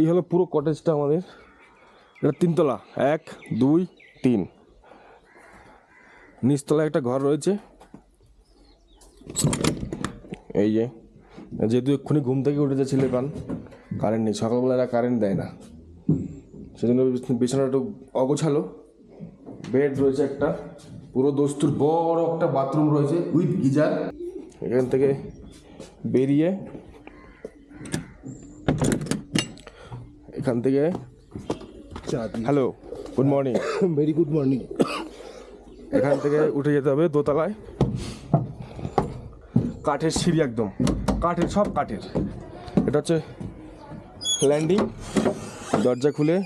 এই হলো পুরো কটেজটা আমাদের। এটা তিনতলা। এক, দুই, তিন। নিচতলায় একটা ঘর রয়েছে। এই যে, যেহেতু এক্ষুনি ঘুম থেকে উঠেছে ছেলে পান কারেন্ট নেই। সকালবেলা এরা কারেন্ট দেয় না। সেজন্য বিছানা একটু অগোছালো। বেড রয়েছে একটা। পুরো দস্তুর বড় একটা বাথরুম রয়েছে উইথ গিজার। এখান থেকে বেরিয়ে এখান থেকে hello good morning very good morning এখান থেকে উঠে যেতে হবে দোতলায়। কাঠের সিঁড়ি একদম। কাঠের সব কাঠের। এটা হচ্ছে ল্যান্ডিং দরজা খুলে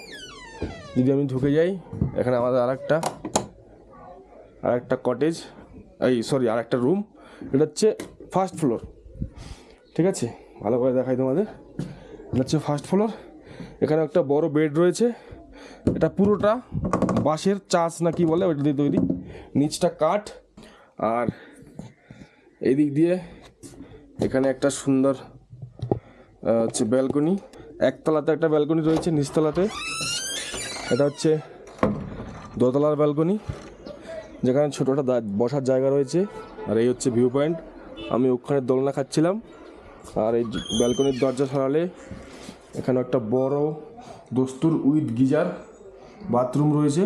যদি আমি ঢুকে যাই এখানে আমাদের আর একটা আর একটা কটেজ এই সরি আর একটা রুম এটা হচ্ছে ফার্স্ট ফ্লোর ঠিক আছে? ভালো করে দেখাই তোমাদের। এটা হচ্ছে ফার্স্ট ফ্লোর এখানে একটা বড় বেড রয়েছে। এটা পুরোটা বাঁশের চাষ না কি বলে ওইটা দিয়ে তৈরি। নিচটা কাঠ আর এই দিক দিয়ে এখানে একটা সুন্দর হচ্ছে ব্যালকনি। একতলাতে একটা ব্যালকনি রয়েছে নিচতলাতে। এটা হচ্ছে দোতলার ব্যালকনি, যেখানে ছোটো একটা বসার জায়গা রয়েছে। আর এই হচ্ছে ভিউ পয়েন্ট। আমি ওখানে দোলনা খাচ্ছিলাম। আর এই ব্যালকনির দরজা সরালে এখানে একটা বড় দস্তুর উইথ গিজার বাথরুম রয়েছে,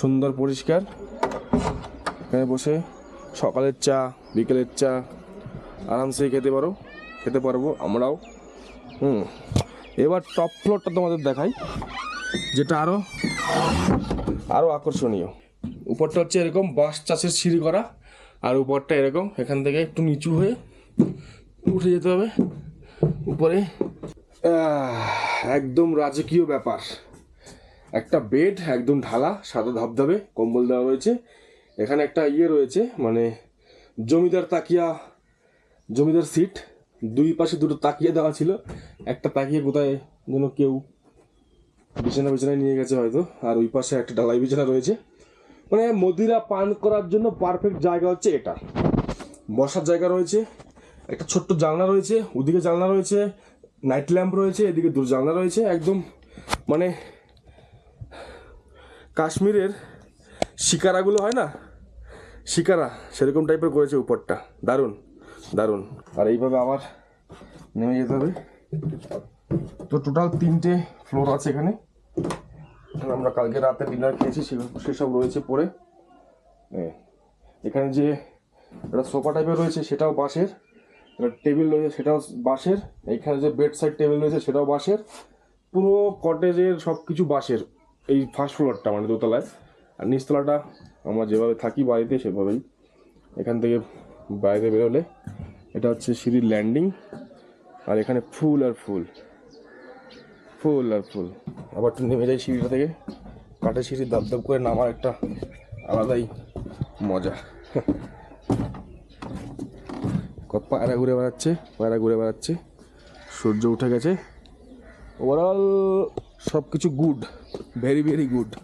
সুন্দর পরিষ্কার। এখানে বসে সকালের চা, বিকেলের চা আরামসে খেতে পারো, খেতে পারব আমরাও। হুম, এবার টপ ফ্লোরটা তোমাদের দেখাই, যেটা আরও আরও আকর্ষণীয়। উপরটা হচ্ছে এরকম বাঁশ চাষের সিঁড়ি করা, আর উপরটা এরকম, এখান থেকে একটু নিচু হয়ে উঠে যেতে হবে, উপরে একদম রাজকীয় ব্যাপার। একটা বেড, একদম ঢালা, সাদা ধবধবে, কম্বল দেওয়া রয়েছে। এখানে একটা ইয়ে রয়েছে মানে জমিদার তাকিয়া, জমিদার সিট। দুই পাশে দুটো তাকিয়া দেওয়া ছিল। একটা তাকিয়ে কোথায় যেন কেউ বিছানা বিছানায় নিয়ে গেছে হয়তো। আর ওই পাশে একটা ঢালাই বিছানা রয়েছে। মানে মদিরা পান করার জন্য পারফেক্ট জায়গা হচ্ছে এটা। বসার জায়গা রয়েছে। একটা ছোট্ট জানলা রয়েছে। ওদিকে জানলা রয়েছে। নাইট ল্যাম্প রয়েছে, এদিকে দু জানলা রয়েছে, একদম মানে কাশ্মীরের শিকারাগুলো হয় না? শিকারা, সেরকম টাইপের করেছে উপরটা। দারুণ দারুণ। আর এইভাবে আবার নেমে যেতে হবে। তো টোটাল তিনটে ফ্লোর আছে এখানে। আমরা কালকে রাতে ডিনার খেয়েছি সেসব রয়েছে পরে। এখানে যে একটা সোফা টাইপের রয়েছে, সেটাও বাঁশের টেবিল রয়েছে, সেটাও বাঁশের। এখানে যে বেড সাইড টেবিল রয়েছে, সেটাও বাঁশের। পুরো কটেজের সব কিছু বাঁশের, এই ফার্স্ট ফ্লোরটা মানে দোতলায়। আর নিচতলাটা, আমরা যেভাবে থাকি বাড়িতে, সেভাবেই। এখান থেকে বাইরে বেরোলে, এটা হচ্ছে সিঁড়ির ল্যান্ডিং আর এখানে ফুল আর ফুল। ফুল আর ফুল। আবার একটু নেমে যাই সিঁড়িটা থেকে। কাঠের সিঁড়ি দাব দাব করে নামার একটা আলাদাই মজা। পায়রা ঘুরে বেড়াচ্ছে পায়রা ঘুরে বেড়াচ্ছে। সূর্য উঠে গেছে। ওভারঅল সব কিছু গুড ভেরি ভেরি গুড